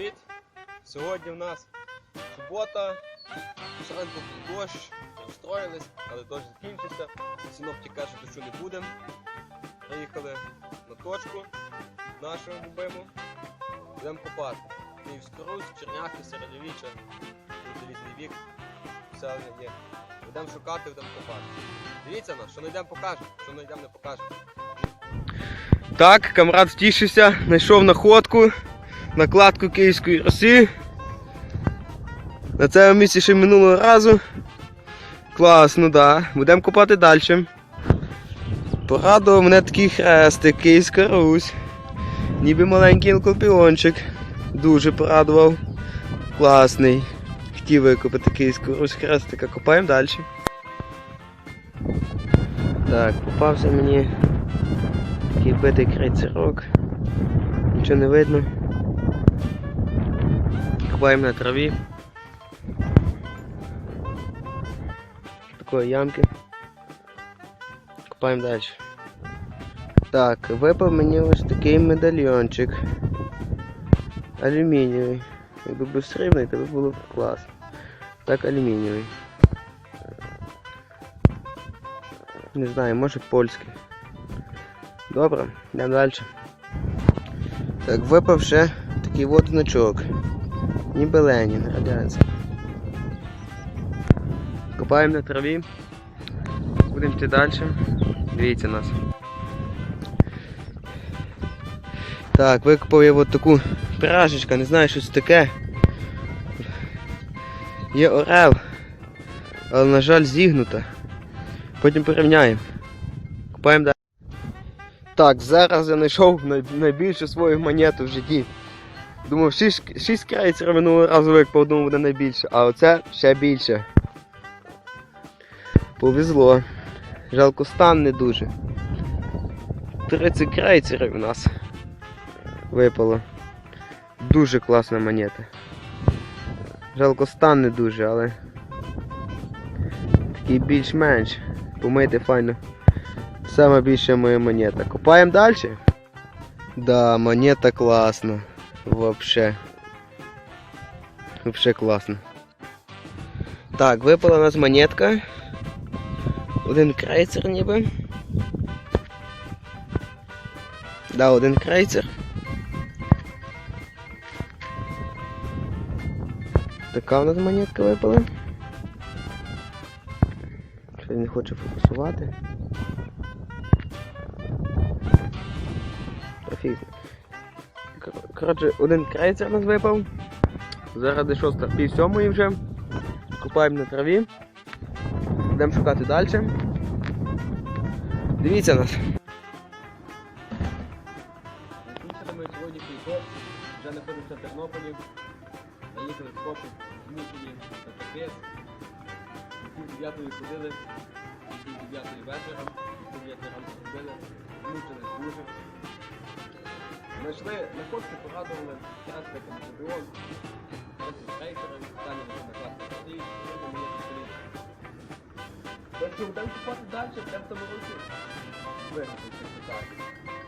привіт! Сьогодні в нас субота. Зранку був дощ, розстроїлись, але дощ закінчився. Синоптик каже, дощу не буде. Приїхали на точку нашу любиму. Будемо копати. Київську Русь, Черняхи, Середньовіччя, різний вік. Все є. Будемо шукати, будемо копати. Дивіться нас, що знайдемо покажемо, що знайдемо не покажемо. Так, камрад втішився, знайшов находку, накладку Київської Росії. На цьому місці ще минулого разу. Класно, да. Будемо копати далі. Порадував мене такий хрестик, Київська Русь. Ніби маленький алкопіончик. Дуже порадував. Класний. Хотів викопати Київську Русь хрестика. Копаємо далі. Так, попався мені такий битий крейцерок. Нічого не видно. Копаємо на траві. Такої ямки. Копаємо далі. Так, випав мені ось такий медальйончик. Алюмінієвий. Якби був срібний, то би було б класно. Так, алюмінієвий. Не знаю, може польський. Добре, йдемо далі. Так, випав ще такий от значок. Ніби Ленін, радянський. Копаємо на траві. Будемо йти далі. Дивіться нас. Так, викопав я от таку пряжечку, не знаю, що це таке. Є орел, але, на жаль, зігнута. Потім порівняємо. Копаємо далі. Так, зараз я знайшов най- найбільшу свою монету в житті. Думав, 6, 6 крейцерів минулого разу викопав, думав, буде найбільше, а оце ще більше. Повезло. Жалко стан не дуже. 30 крейцерів у нас випало. Дуже класна монета. Жалко стан не дуже, але такий більш-менш. Помити файно. Саме більша моя монета. Копаємо далі? Да, монета класна. Вообще. Вообще класно. Так, випала у нас монетка. Один крейцер ніби. Да, один крейцер. Така у нас монетка випала. Що він не хоче фокусувати. Офігно. Кор- Коротше, один крейцер у нас випав. Зараз де шоста пів сьомої вже. Купаємо на траві. Будемо шукати далі. Дивіться нас. Ми сьогодні кількох. Вже знаходимося в Тернополі. Заїхали в копи, змушені ходили, дуже. Знайшли находки, порадували, красти там чемпіон, трохи трейкери, далі на класі стоїть, сьогодні мені. Так що будемо купати далі, в тому році. Вигадати так.